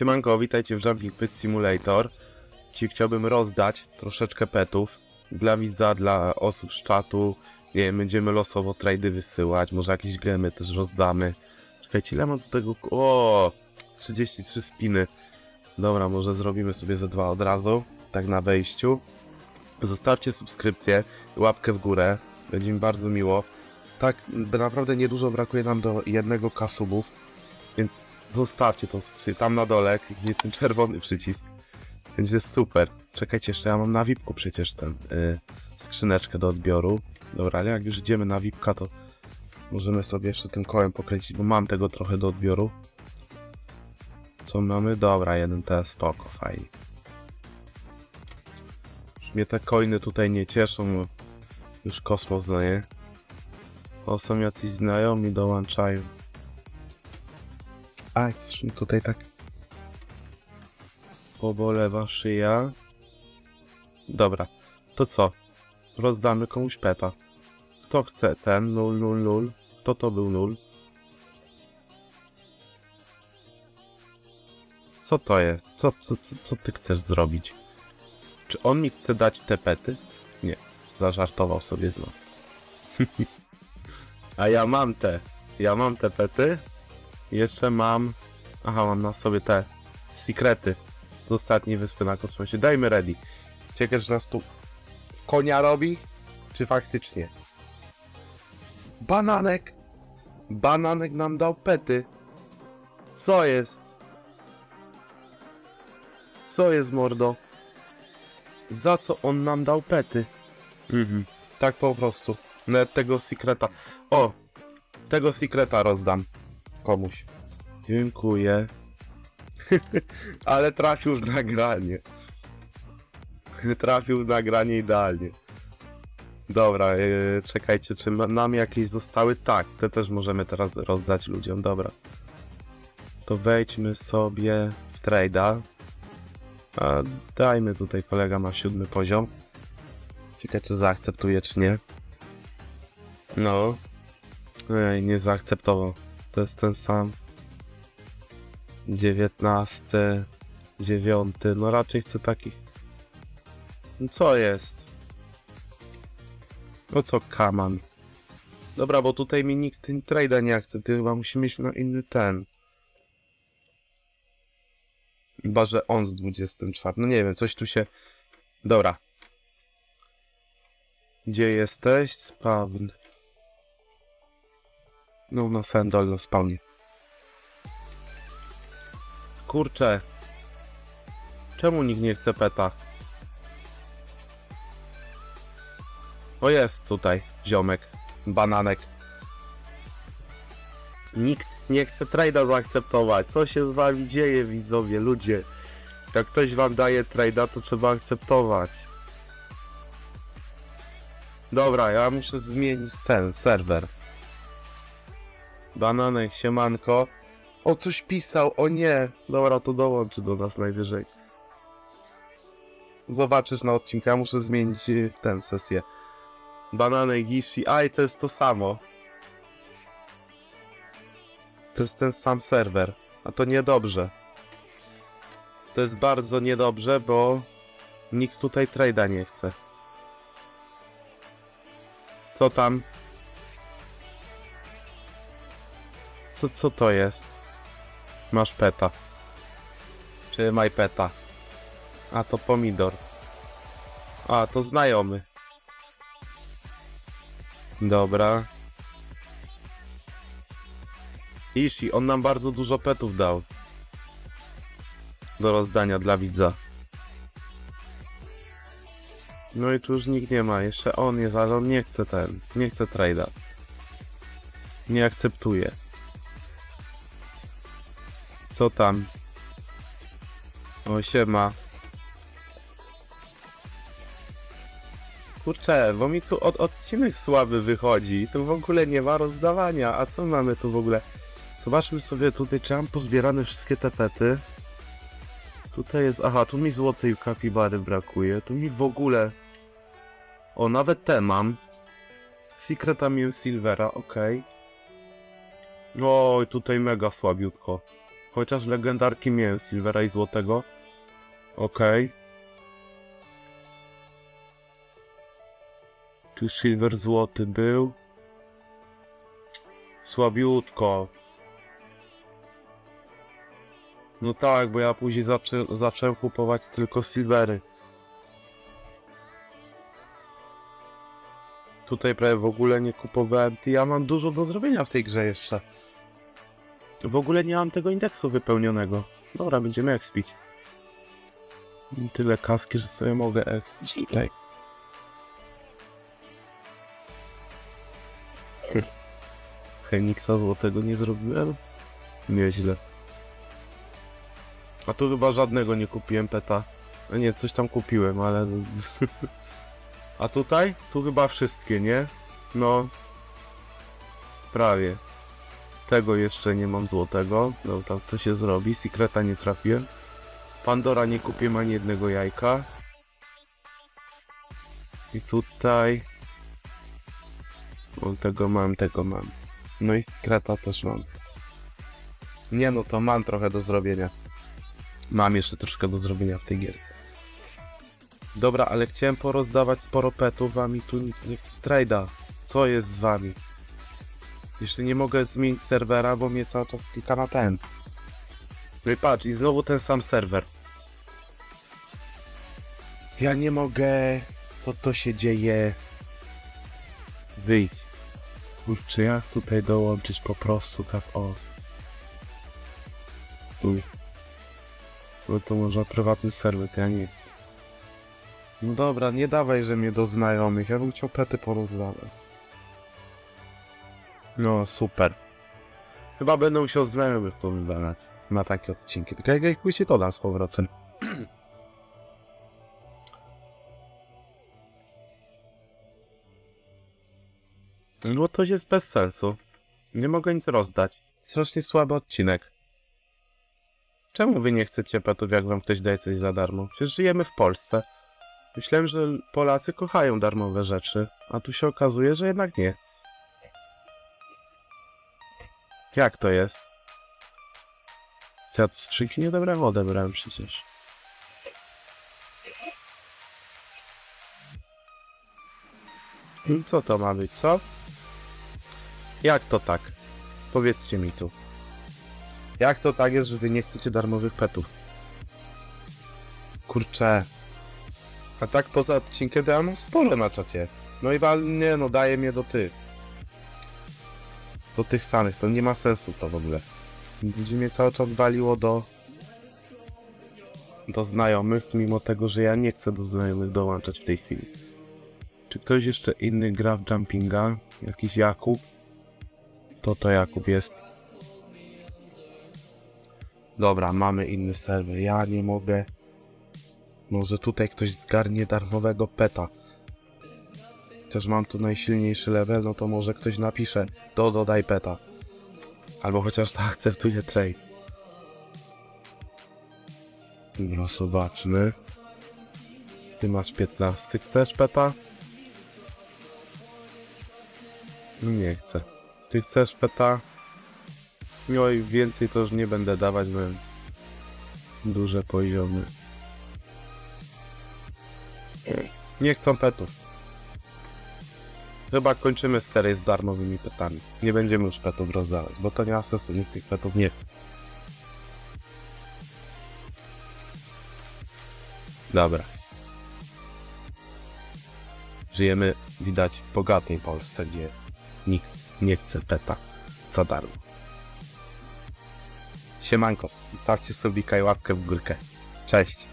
Siemanko, witajcie w Jumping Pet Simulator. Ci chciałbym rozdać troszeczkę petów dla widza, dla osób z czatu. Nie wiem, będziemy losowo trady wysyłać, może jakieś gemy też rozdamy. Czekajcie, ile mam do tego... O, 33 spiny. Dobra, może zrobimy sobie ze dwa od razu, tak na wejściu. Zostawcie subskrypcję, łapkę w górę, będzie mi bardzo miło. Tak, naprawdę niedużo brakuje nam do jednego kasubów, więc Zostawcie tą subskrypcję tam na dole, kliknij ten czerwony przycisk. Będzie super. Czekajcie, jeszcze ja mam na VIP-ku przecież ten y, skrzyneczkę do odbioru. Dobra, ale jak już idziemy na VIP-ka, to możemy sobie jeszcze tym kołem pokręcić, bo mam tego trochę do odbioru. Co mamy? Dobra, jeden T, spoko, fajnie. Już mnie te coiny tutaj nie cieszą, już kosmos, nie? O, są jacyś znajomi, dołączają. Coś mi tutaj tak pobolewa szyja. Dobra, to co? Rozdamy komuś peta. Kto chce ten 000? Kto to był 0? Co to jest? Co, co, co, co ty chcesz zrobić? Czy on mi chce dać te pety? Nie, zażartował sobie z nas. A ja mam te. Ja mam te pety. Jeszcze mam... Aha, mam na sobie te sekrety z ostatniej wyspy na kosmosie. Dajmy ready. Ciekawe, że nas tu konia robi? Czy faktycznie? Bananek! Bananek nam dał pety. Co jest? Co jest, mordo? Za co on nam dał pety? Mhm. Tak po prostu. Nawet tego sekreta. O! Tego sekreta rozdam komuś. Dziękuję. Ale trafił w nagranie. Trafił w nagranie idealnie. Dobra, yy, czekajcie, czy nam jakieś zostały? Tak, te też możemy teraz rozdać ludziom, dobra. To wejdźmy sobie w trade'a. A dajmy tutaj, kolega ma siódmy poziom. Ciekawe, czy zaakceptuje, czy nie. No. Ej, nie zaakceptował. To jest ten sam. 19, 9. No raczej chcę takich. No co jest? No co kaman? Dobra, bo tutaj mi nikt trade'a nie akceptuje, chyba musi mieć na inny ten. Chyba, że on z 24. No nie wiem, coś tu się... Dobra. Gdzie jesteś? Spawn. No, no, sendol, no, spawnie. Kurczę. Czemu nikt nie chce peta? O jest tutaj, ziomek. Bananek. Nikt nie chce trade'a zaakceptować. Co się z wami dzieje, widzowie, ludzie? Jak ktoś wam daje trade'a, to trzeba akceptować. Dobra, ja muszę zmienić ten serwer. Bananek, siemanko. O, coś pisał, o nie. Dobra, to dołączy do nas najwyżej. Zobaczysz na odcinku, ja muszę zmienić y, tę sesję. Bananek, Gishi, aj, to jest to samo. To jest ten sam serwer, a to niedobrze. To jest bardzo niedobrze, bo nikt tutaj trade'a nie chce. Co tam? Co, co to jest? Masz peta. Czy maj peta? A to pomidor. A to znajomy. Dobra. Ishi, on nam bardzo dużo petów dał. Do rozdania dla widza. No i tu już nikt nie ma. Jeszcze on jest, ale on nie chce ten. Nie chce trade'a. Nie akceptuje. Co tam? O, siema. Kurczę, bo mi tu od, odcinek słaby wychodzi. Tu w ogóle nie ma rozdawania. A co mamy tu w ogóle? Zobaczmy sobie tutaj, czy mam pozbierane wszystkie te pety. Tutaj jest... Aha, tu mi złotej kapibary brakuje. Tu mi w ogóle... O, nawet te mam. Secreta miałem Silvera, okej. Oj, tutaj mega słabiutko. Chociaż legendarki miałem Silvera i Złotego. Okej. Tu Silver Złoty był. Słabiutko. No tak, bo ja później zaczę, zacząłem kupować tylko Silvery. Tutaj prawie w ogóle nie kupowałem. Ja mam dużo do zrobienia w tej grze jeszcze. W ogóle nie mam tego indeksu wypełnionego. Dobra, będziemy expić. Tyle kaski, że sobie mogę expić tutaj. Heniksa złotego nie zrobiłem? Nieźle. A tu chyba żadnego nie kupiłem peta. No nie, coś tam kupiłem, ale... A tutaj? Tu chyba wszystkie, nie? No... Prawie. Tego jeszcze nie mam złotego. No tam to się zrobi. Secreta nie trafiłem. Pandora nie kupiłem ani jednego jajka. I tutaj... O, tego mam, tego mam. No i Secreta też mam. Nie no, to mam trochę do zrobienia. Mam jeszcze troszkę do zrobienia w tej gierce. Dobra, ale chciałem porozdawać sporo petów, a mi tu nikt nie chce trade'a. Co jest z wami? Jeszcze nie mogę zmienić serwera, bo mnie cały czas klika na ten. No i patrz, i znowu ten sam serwer. Ja nie mogę. Co to się dzieje? Wyjdź. Kurczę, jak tutaj dołączyć po prostu tak o. Uj. Bo to może prywatny serwer, to ja nie chcę. No dobra, nie dawaj, że mnie do znajomych. Ja bym chciał pety porozdawać. No, super. Chyba będę musiał znajomych powywalać na takie odcinki. Tylko jak, pójdzie to da z powrotem. No to jest bez sensu. Nie mogę nic rozdać. Strasznie słaby odcinek. Czemu wy nie chcecie petów, jak wam ktoś daje coś za darmo? Przecież żyjemy w Polsce. Myślałem, że Polacy kochają darmowe rzeczy, a tu się okazuje, że jednak nie. Jak to jest? Ja tu skrzynki nie odebrałem? Odebrałem przecież. Co to ma być, co? Jak to tak? Powiedzcie mi tu. Jak to tak jest, że wy nie chcecie darmowych petów? Kurczę. A tak poza odcinkiem to sporo na czacie. No i wal, nie no, daje mnie do tych. Do tych samych, to nie ma sensu to w ogóle. Będzie mnie cały czas waliło do... Do znajomych, mimo tego, że ja nie chcę do znajomych dołączać w tej chwili. Czy ktoś jeszcze inny gra w jumpinga? Jakiś Jakub? To to Jakub jest. Dobra, mamy inny serwer. Ja nie mogę. Może tutaj ktoś zgarnie darmowego peta. Chociaż mam tu najsilniejszy level, no to może ktoś napisze do dodaj peta. Albo chociaż to akceptuje trade. Dobra, zobaczmy. Ty masz 15. Chcesz peta? No nie chcę. Ty chcesz peta? No i więcej to już nie będę dawać, bo duże poziomy. Nie chcą petów. Chyba kończymy serię z darmowymi petami. Nie będziemy już petów rozdawać, bo to nie ma sensu, nikt tych petów nie chce. Dobra. Żyjemy, widać, w bogatej Polsce, gdzie nikt nie chce peta za darmo. Siemanko, zostawcie sobie łapkę w górkę. Cześć.